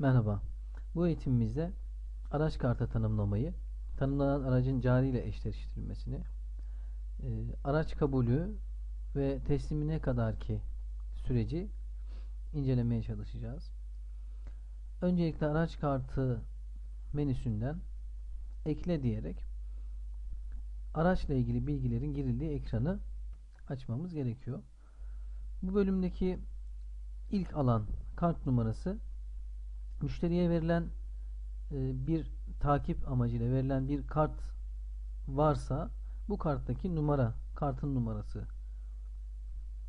Merhaba. Bu eğitimimizde araç kartı tanımlamayı, tanımlanan aracın cari ile eşleştirilmesini, e, araç kabulü ve teslimine kadarki süreci incelemeye çalışacağız. Öncelikle araç kartı menüsünden ekle diyerek araçla ilgili bilgilerin girildiği ekranı açmamız gerekiyor. Bu bölümdeki ilk alan kart numarası müşteriye verilen e, bir takip amacıyla verilen bir kart varsa bu karttaki numara, kartın numarası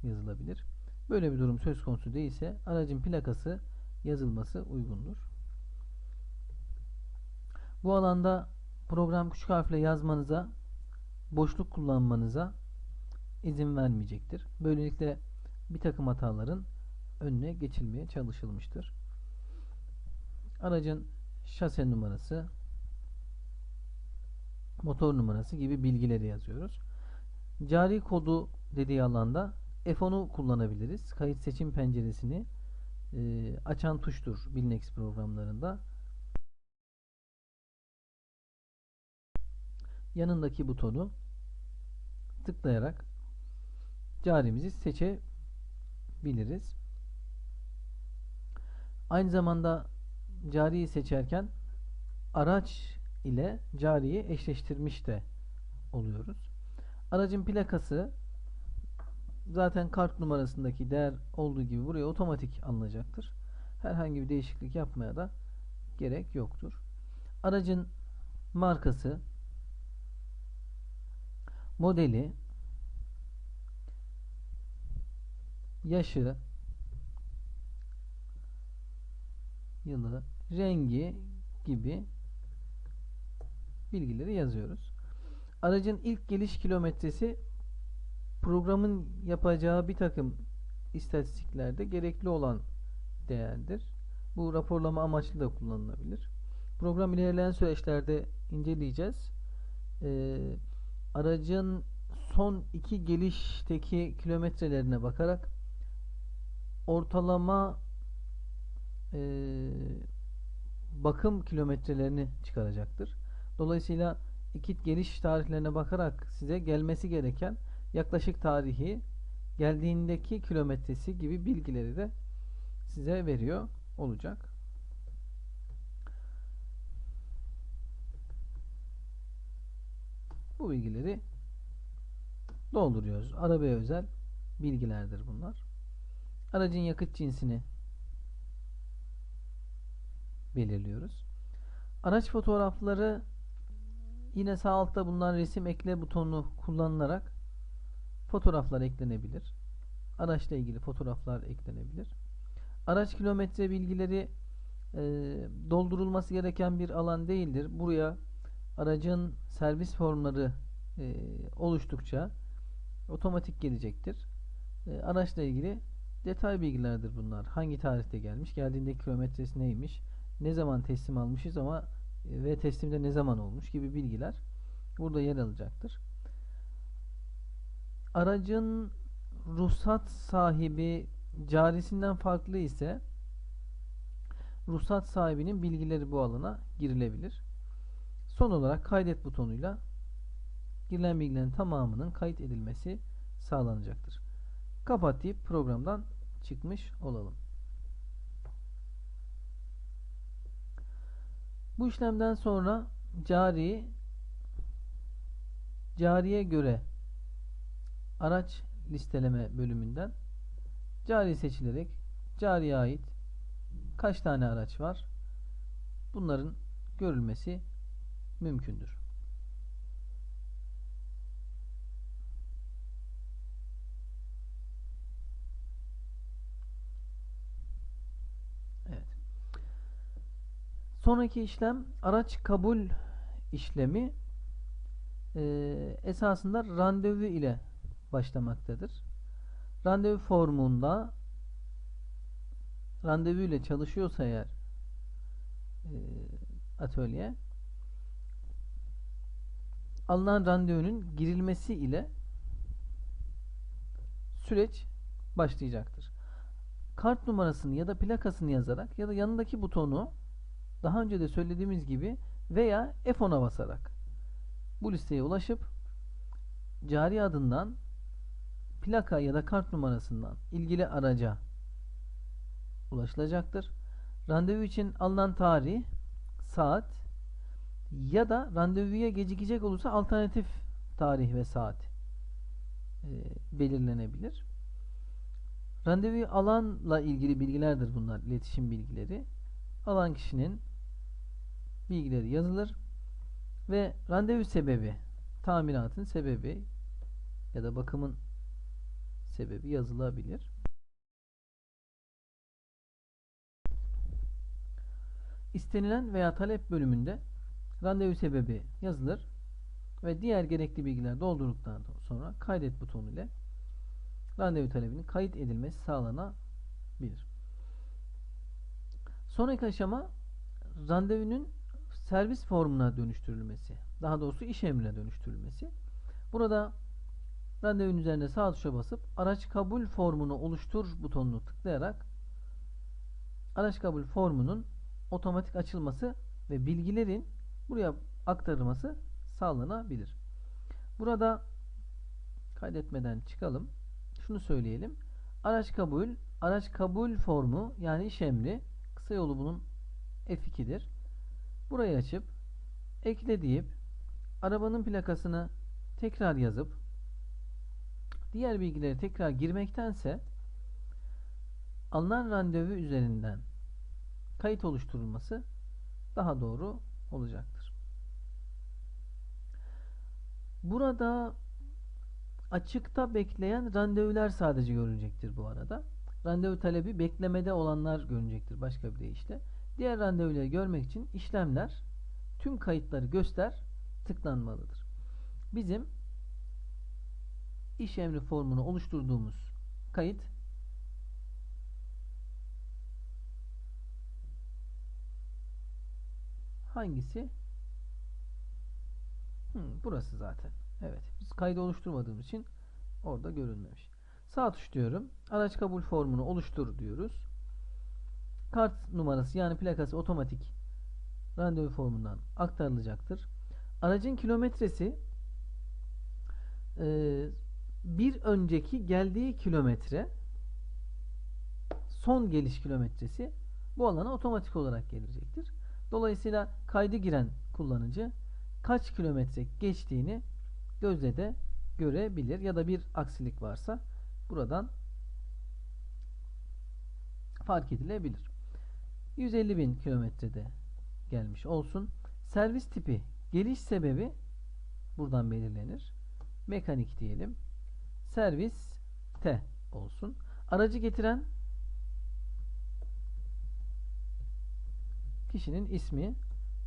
yazılabilir. Böyle bir durum söz konusu değilse aracın plakası yazılması uygundur. Bu alanda program küçük harfle yazmanıza, boşluk kullanmanıza izin vermeyecektir. Böylelikle bir takım hataların önüne geçilmeye çalışılmıştır. Aracın şase numarası, motor numarası gibi bilgileri yazıyoruz. Cari kodu dediği alanda F10'u kullanabiliriz. Kayıt seçim penceresini e, açan tuştur Bilnex programlarında. Yanındaki butonu tıklayarak carimizi seçebiliriz. Aynı zamanda cariyi seçerken araç ile cariyi eşleştirmiş de oluyoruz. Aracın plakası zaten kart numarasındaki değer olduğu gibi buraya otomatik alınacaktır. Herhangi bir değişiklik yapmaya da gerek yoktur. Aracın markası, modeli, yaşı, yılı, rengi gibi bilgileri yazıyoruz. Aracın ilk geliş kilometresi programın yapacağı bir takım istatistiklerde gerekli olan değerdir. Bu raporlama amaçlı da kullanılabilir. Program ilerleyen süreçlerde inceleyeceğiz. Ee, aracın son iki gelişteki kilometrelerine bakarak ortalama e, bakım kilometrelerini çıkaracaktır. Dolayısıyla iki geliş tarihlerine bakarak size gelmesi gereken yaklaşık tarihi, geldiğindeki kilometresi gibi bilgileri de size veriyor olacak. Bu bilgileri dolduruyoruz. Arabaya özel bilgilerdir bunlar. Aracın yakıt cinsini belirliyoruz. Araç fotoğrafları yine sağ altta bulunan resim ekle butonu kullanılarak fotoğraflar eklenebilir. Araçla ilgili fotoğraflar eklenebilir. Araç kilometre bilgileri e, doldurulması gereken bir alan değildir. Buraya aracın servis formları e, oluştukça otomatik gelecektir. E, araçla ilgili detay bilgilerdir bunlar. Hangi tarihte gelmiş, geldiğindeki kilometresi neymiş, ne zaman teslim almışız ama e, ve teslimde ne zaman olmuş gibi bilgiler burada yer alacaktır. Aracın ruhsat sahibi carisinden farklı ise ruhsat sahibinin bilgileri bu alana girilebilir. Son olarak kaydet butonuyla girilen bilgilerin tamamının kayıt edilmesi sağlanacaktır. Kapat deyip programdan çıkmış olalım. Bu işlemden sonra cari cariye göre araç listeleme bölümünden cari seçilerek cariye ait kaç tane araç var bunların görülmesi mümkündür. Evet. Sonraki işlem araç kabul işlemi e, esasında randevu ile başlamaktadır. Randevu formunda randevu ile çalışıyorsa eğer e, atölye alınan randevunun girilmesi ile süreç başlayacaktır. kart numarasını ya da plakasını yazarak ya da yanındaki butonu daha önce de söylediğimiz gibi veya F10'a basarak bu listeye ulaşıp cari adından plaka ya da kart numarasından ilgili araca ulaşılacaktır. Randevu için alınan tarih, saat ya da randevuya gecikecek olursa alternatif tarih ve saat e, belirlenebilir. Randevuyu alanla ilgili bilgilerdir bunlar, iletişim bilgileri. Alan kişinin bilgileri yazılır ve randevu sebebi, tamiratın sebebi ya da bakımın sebebi yazılabilir. İstenilen veya talep bölümünde randevu sebebi yazılır ve diğer gerekli bilgiler doldurduktan sonra kaydet butonu ile randevu talebinin kayıt edilmesi sağlanabilir. Sonraki aşama randevunun servis formuna dönüştürülmesi. Daha doğrusu iş emrine dönüştürülmesi. Burada randevunun üzerine sağ tuşa basıp araç kabul formunu oluştur butonunu tıklayarak araç kabul formunun otomatik açılması ve bilgilerin buraya aktarılması sağlanabilir. Burada kaydetmeden çıkalım. Şunu söyleyelim. Araç kabul, araç kabul formu yani iş emri kısa yolu bunun F2'dir. Burayı açıp ekle deyip arabanın plakasını tekrar yazıp diğer bilgileri tekrar girmektense alınan randevu üzerinden kayıt oluşturulması daha doğru olacaktır. Burada açıkta bekleyen randevular sadece görülecektir bu arada. Randevu talebi beklemede olanlar görünecektir başka bir deyişle. Diğer randevuları görmek için işlemler tüm kayıtları göster tıklanmalıdır. Bizim iş emri formunu oluşturduğumuz kayıt hangisi? Hmm, burası zaten. Evet. Biz kaydı oluşturmadığımız için orada görünmemiş. Sağ tuş. Araç kabul formunu oluştur diyoruz. Kart numarası yani plakası otomatik randevu formundan aktarılacaktır. Aracın kilometresi e, bir önceki geldiği kilometre son geliş kilometresi bu alana otomatik olarak gelecektir. Dolayısıyla kaydı giren kullanıcı kaç kilometre geçtiğini gözle de görebilir ya da bir aksilik varsa buradan fark edilebilir. 150 bin kilometrede gelmiş olsun. Servis tipi geliş sebebi buradan belirlenir. Mekanik diyelim. Servis T olsun. Aracı getiren kişinin ismi,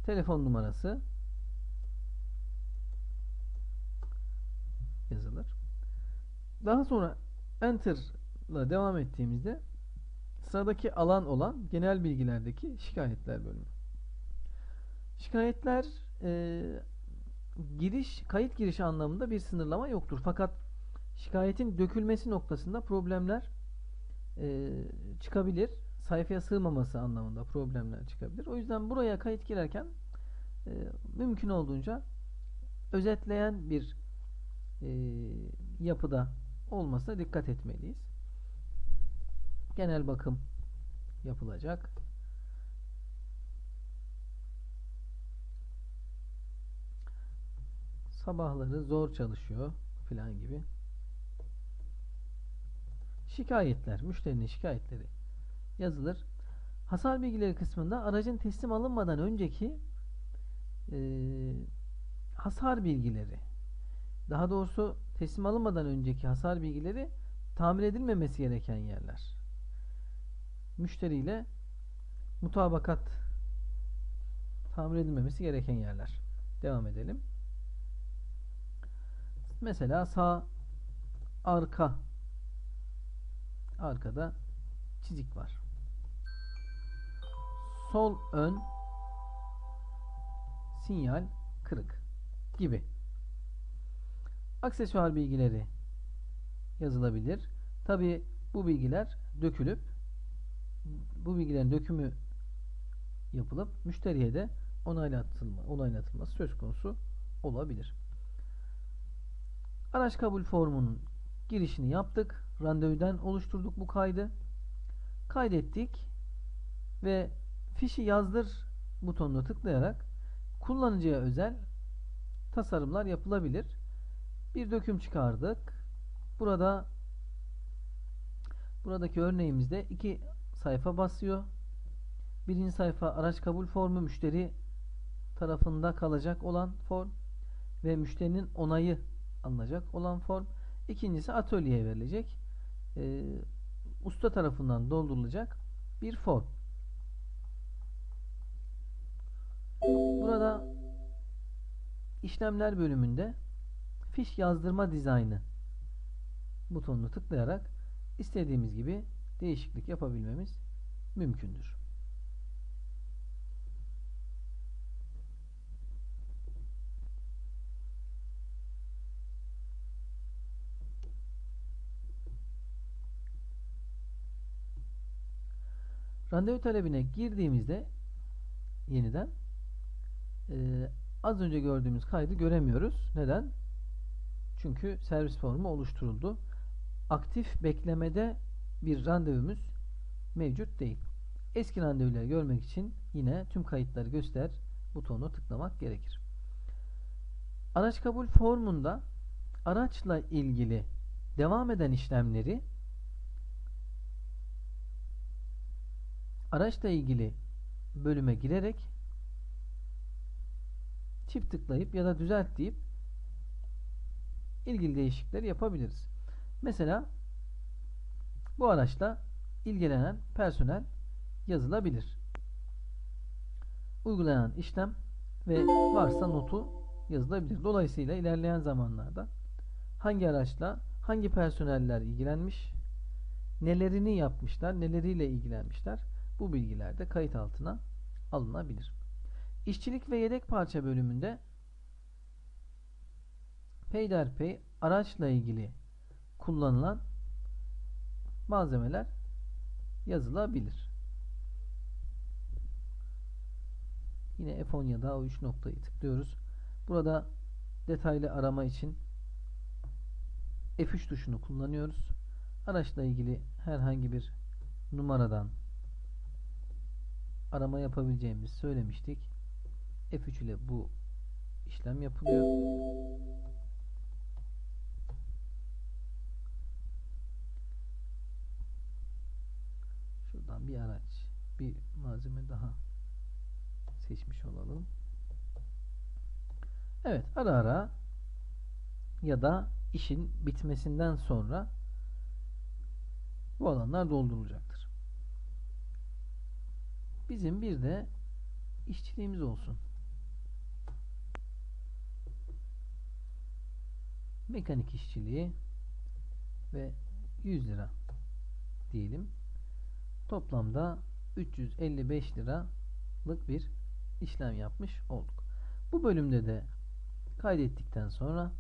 telefon numarası yazılır. Daha sonra Enter ile devam ettiğimizde sıradaki alan olan genel bilgilerdeki şikayetler bölümü. Şikayetler e, giriş kayıt girişi anlamında bir sınırlama yoktur. Fakat şikayetin dökülmesi noktasında problemler e, çıkabilir. Sayfaya sığmaması anlamında problemler çıkabilir. O yüzden buraya kayıt girerken e, mümkün olduğunca özetleyen bir e, yapıda olmasına dikkat etmeliyiz. Genel bakım yapılacak. Sabahları zor çalışıyor filan gibi. Şikayetler, müşterinin şikayetleri yazılır. Hasar bilgileri kısmında aracın teslim alınmadan önceki e, hasar bilgileri daha doğrusu teslim alınmadan önceki hasar bilgileri tamir edilmemesi gereken yerler. Müşteriyle mutabakat tamir edilmemesi gereken yerler. Devam edelim. Mesela sağ arka arkada çizik var. Sol ön sinyal kırık gibi. Aksesuar bilgileri yazılabilir. Tabi bu bilgiler dökülüp bu bilgilerin dökümü yapılıp müşteriye de onaylatılma, onaylatılması söz konusu olabilir. Araç kabul formunun girişini yaptık. Randevudan oluşturduk bu kaydı. Kaydettik ve fişi yazdır butonuna tıklayarak kullanıcıya özel tasarımlar yapılabilir. Bir döküm çıkardık. Burada buradaki örneğimizde iki sayfa basıyor. Birinci sayfa araç kabul formu müşteri tarafında kalacak olan form ve müşterinin onayı alınacak olan form. İkincisi atölyeye verilecek. E, usta tarafından doldurulacak bir form. Burada işlemler bölümünde fiş yazdırma dizaynı butonunu tıklayarak istediğimiz gibi değişiklik yapabilmemiz mümkündür. Randevu talebine girdiğimizde yeniden e, az önce gördüğümüz kaydı göremiyoruz. Neden? Çünkü servis formu oluşturuldu. Aktif beklemede bir randevumuz mevcut değil. Eski randevuları görmek için yine tüm kayıtları göster butonu tıklamak gerekir. Araç kabul formunda araçla ilgili devam eden işlemleri araçla ilgili bölüme girerek çift tıklayıp ya da düzelt deyip ilgili değişiklikleri yapabiliriz. Mesela bu araçla ilgilenen personel yazılabilir. Uygulanan işlem ve varsa notu yazılabilir. Dolayısıyla ilerleyen zamanlarda hangi araçla hangi personeller ilgilenmiş, nelerini yapmışlar, neleriyle ilgilenmişler bu bilgiler de kayıt altına alınabilir. İşçilik ve yedek parça bölümünde peyderpey araçla ilgili kullanılan malzemeler yazılabilir. Yine F10 ya da O3 noktayı tıklıyoruz. Burada detaylı arama için F3 tuşunu kullanıyoruz. Araçla ilgili herhangi bir numaradan arama yapabileceğimizi söylemiştik. F3 ile bu işlem yapılıyor. Şuradan bir araç, bir malzeme daha seçmiş olalım. Evet, ara ara ya da işin bitmesinden sonra bu alanlar doldurulacaktır. Bizim bir de işçiliğimiz olsun. Mekanik işçiliği ve 100 lira diyelim. Toplamda 355 liralık bir işlem yapmış olduk. Bu bölümde de kaydettikten sonra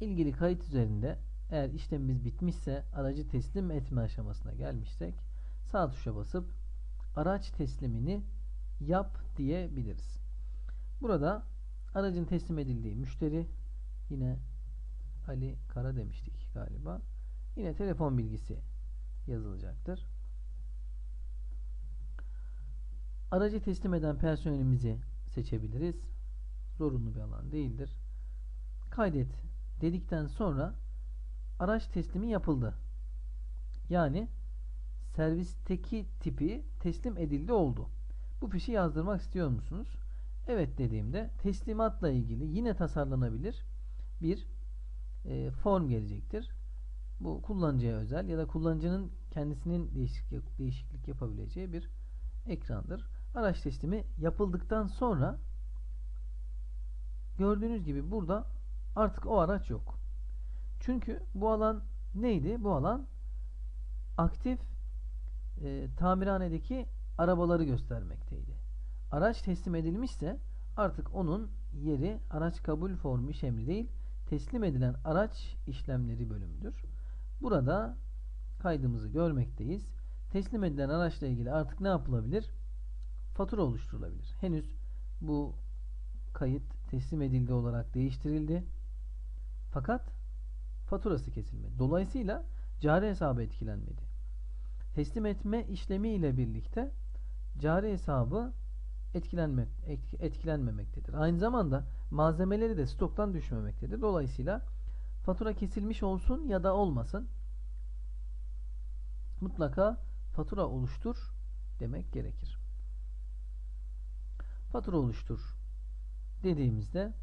ilgili kayıt üzerinde eğer işlemimiz bitmişse aracı teslim etme aşamasına gelmişsek sağ tuşa basıp araç teslimini yap diyebiliriz. Burada aracın teslim edildiği müşteri yine Ali Kara demiştik galiba. Yine telefon bilgisi yazılacaktır. Aracı teslim eden personelimizi seçebiliriz. Zorunlu bir alan değildir. Kaydet dedikten sonra araç teslimi yapıldı. Yani servisteki tipi teslim edildi oldu. Bu fişi yazdırmak istiyor musunuz? Evet dediğimde teslimatla ilgili yine tasarlanabilir bir e, form gelecektir. Bu kullanıcıya özel ya da kullanıcının kendisinin değişiklik, değişiklik yapabileceği bir ekrandır. Araç teslimi yapıldıktan sonra gördüğünüz gibi burada artık o araç yok. Çünkü bu alan neydi? Bu alan aktif e, tamirhanedeki arabaları göstermekteydi. Araç teslim edilmişse artık onun yeri araç kabul formu işlemli değil, teslim edilen araç işlemleri bölümüdür. Burada kaydımızı görmekteyiz. teslim edilen araçla ilgili artık ne yapılabilir? Fatura oluşturulabilir. Henüz bu kayıt teslim edildi olarak değiştirildi. Fakat faturası kesilmedi. Dolayısıyla cari hesabı etkilenmedi. Teslim etme işlemi ile birlikte cari hesabı etkilenme, etki- etkilenmemektedir. Aynı zamanda malzemeleri de stoktan düşmemektedir. Dolayısıyla fatura kesilmiş olsun ya da olmasın mutlaka fatura oluştur demek gerekir. Fatura oluştur dediğimizde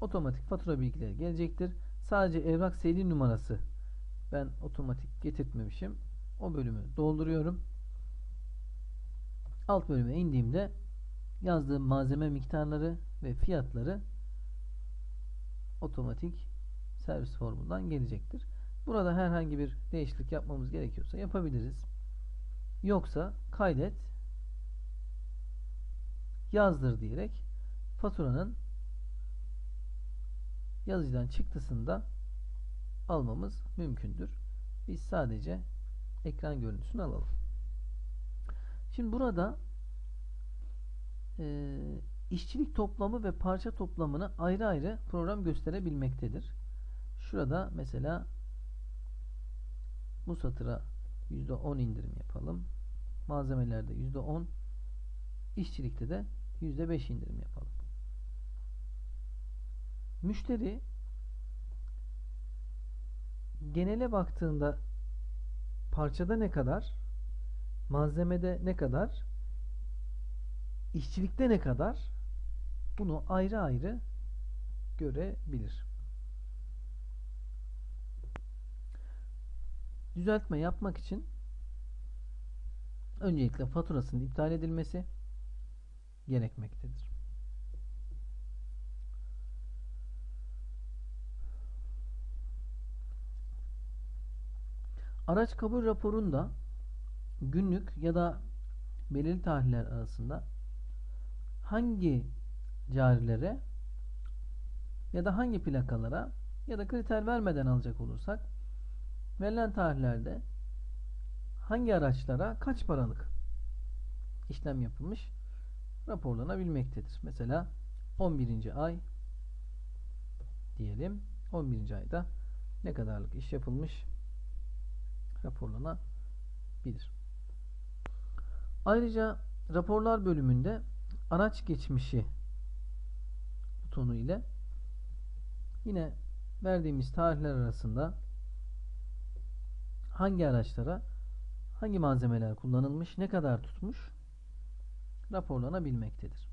otomatik fatura bilgileri gelecektir. Sadece evrak seri numarası ben otomatik getirtmemişim. O bölümü dolduruyorum. Alt bölüme indiğimde yazdığım malzeme miktarları ve fiyatları otomatik servis formundan gelecektir. Burada herhangi bir değişiklik yapmamız gerekiyorsa yapabiliriz. Yoksa kaydet yazdır diyerek faturanın yazıcıdan çıktısını da almamız mümkündür. Biz sadece ekran görüntüsünü alalım. Şimdi burada işçilik toplamı ve parça toplamını ayrı ayrı program gösterebilmektedir. Şurada mesela bu satıra %10 indirim yapalım. Malzemelerde %10 işçilikte de %5 indirim yapalım. Müşteri genele baktığında parçada ne kadar, malzemede ne kadar, işçilikte ne kadar bunu ayrı ayrı görebilir. Düzeltme yapmak için öncelikle faturasının iptal edilmesi gerekmektedir. Araç kabul raporunda günlük ya da belirli tarihler arasında hangi carilere ya da hangi plakalara ya da kriter vermeden alacak olursak verilen tarihlerde hangi araçlara kaç paralık işlem yapılmış raporlanabilmektedir. Mesela 11. ay diyelim. 11. ayda ne kadarlık iş yapılmış raporlanabilir. Ayrıca raporlar bölümünde araç geçmişi butonu ile yine verdiğimiz tarihler arasında hangi araçlara hangi malzemeler kullanılmış, ne kadar tutmuş raporlanabilmektedir.